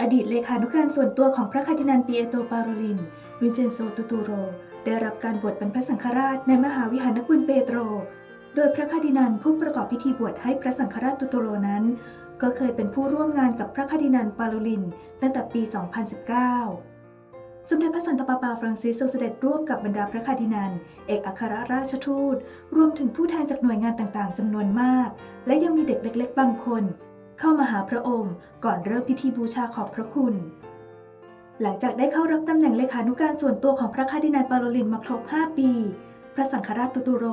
อดีตเลขานุการส่วนตัวของพระคาร์ดินัลปีเอโตปาโรลิน วินเซนโซตูตูโร ได้รับการบวชเป็นพระสังฆราชในมหาวิหารนกุลเปโตร โดยพระคาร์ดินัลผู้ประกอบพิธีบวชให้พระสังฆราชตูตูโรนั้น ก็เคยเป็นผู้ร่วมงานกับพระคาร์ดินัลปาโรลิน ตั้งแต่ปี 2019สมเด็จพระสันตะปาปาฟรังซิสทรงเสด็จร่วมกับบรรดาพระคาดินัลเอกอัครราชทูต รวมถึงผู้แทนจากหน่วยงานต่างๆจำนวนมาก และยังมีเด็กเล็ก ๆ บางคน เข้ามาหาพระองค์ก่อนเริ่มพิธีบูชาขอบพระคุณ หลังจากได้เข้ารับตำแหน่งเลขานุการส่วนตัวของพระคาดินัลปาโลลินมาครบ 5 ปี พระสังฆราชตูตูโร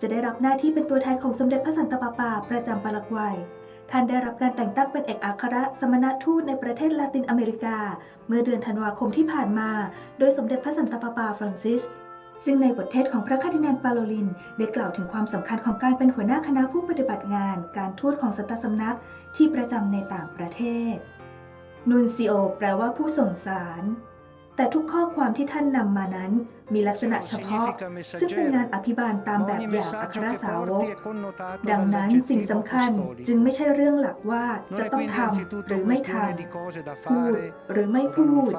จะได้รับหน้าที่เป็นตัวแทนของสมเด็จพระสันตะปาปาประจำปารากวัยท่านได้รับการแต่งตั้งเป็นเอกอัครสมณทูตในประเทศลาตินอเมริกา เมื่อเดือนธันวาคมที่ผ่านมา โดยสมเด็จพระสันตะปาปาฟรังซิส ซึ่งในบทเทศของพระคดินันปาโลลิน ได้กล่าวถึงความสำคัญของการเป็นหัวหน้าคณะผู้ปฏิบัติงาน การทูตของสันตสำนักที่ประจำในต่างประเทศนูนซิโอ แปลว่าผู้ส่งสาร แต่ทุกข้อความที่ท่านนำมานั้น มีลักษณะเฉพาะ ซึ่งเป็นงานอภิบาลตามแบบอย่างอัครสาวก ดังนั้นสิ่งสำคัญจึงไม่ใช่เรื่องหลักว่าจะต้องทำหรือไม่ทำพูดหรือไม่พูด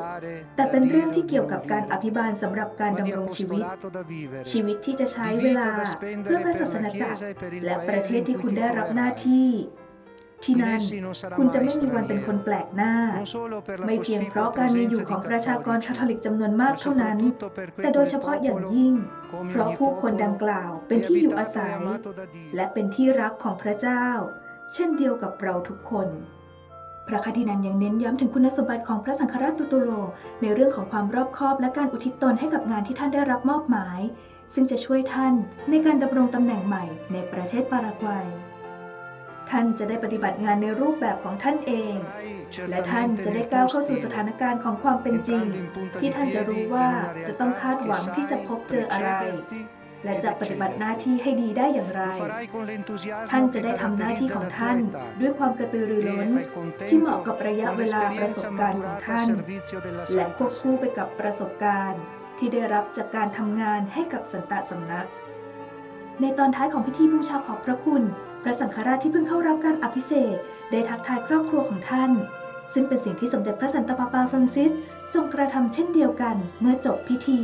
แต่เป็นเรื่องที่เกี่ยวกับการอภิบาลสำหรับการดำรงชีวิต ชีวิตที่จะใช้เวลาเพื่อพระศาสนาจักรและประเทศที่คุณได้รับหน้าที่ ที่นั่น คุณจะไม่มีวันเป็นคนแปลกหน้า ไม่เพียงเพราะการมีอยู่ของประชากรคาทอลิกจำนวนมากเท่านั้น แต่โดยเฉพาะอย่างยิ่ง เพราะผู้คนดังกล่าวเป็นที่อยู่อาศัย และเป็นที่รักของพระเจ้า เช่นเดียวกับเราทุกคนพระคดินันยังเน้นย้ำถึงคุณสมบัติของพระสังฆราชตุตุโล ในเรื่องของความรอบคอบและการอุทิศตนให้กับงานที่ท่านได้รับมอบหมาย ซึ่งจะช่วยท่านในการดำรงตำแหน่งใหม่ในประเทศปารากวัย ท่านจะได้ปฏิบัติงานในรูปแบบของท่านเอง และท่านจะได้ก้าวเข้าสู่สถานการณ์ของความเป็นจริง ที่ท่านจะรู้ว่าจะต้องคาดหวังที่จะพบเจออะไร และจะปฏิบัติหน้าที่ให้ดีได้อย่างไร ท่านจะได้ทำหน้าที่ของท่าน ด้วยความกระตือรือร้น ที่เหมาะกับระยะเวลาประสบการณ์ของท่าน และควบคู่ไปกับประสบการณ์ ที่ได้รับจากการทำงานให้กับสันตสำนัก ในตอนท้ายของพิธีบูชาขอบพระคุณ ระสังฆราชที่เพิ่งเข้ารับการอภิเษกได้ทักทายครอบครัวของท่าน ซึ่งเป็นสิ่งที่สมเด็จพระสันตะปาปาฟรังซิสทรงกระทำเช่นเดียวกันเมื่อจบพิธี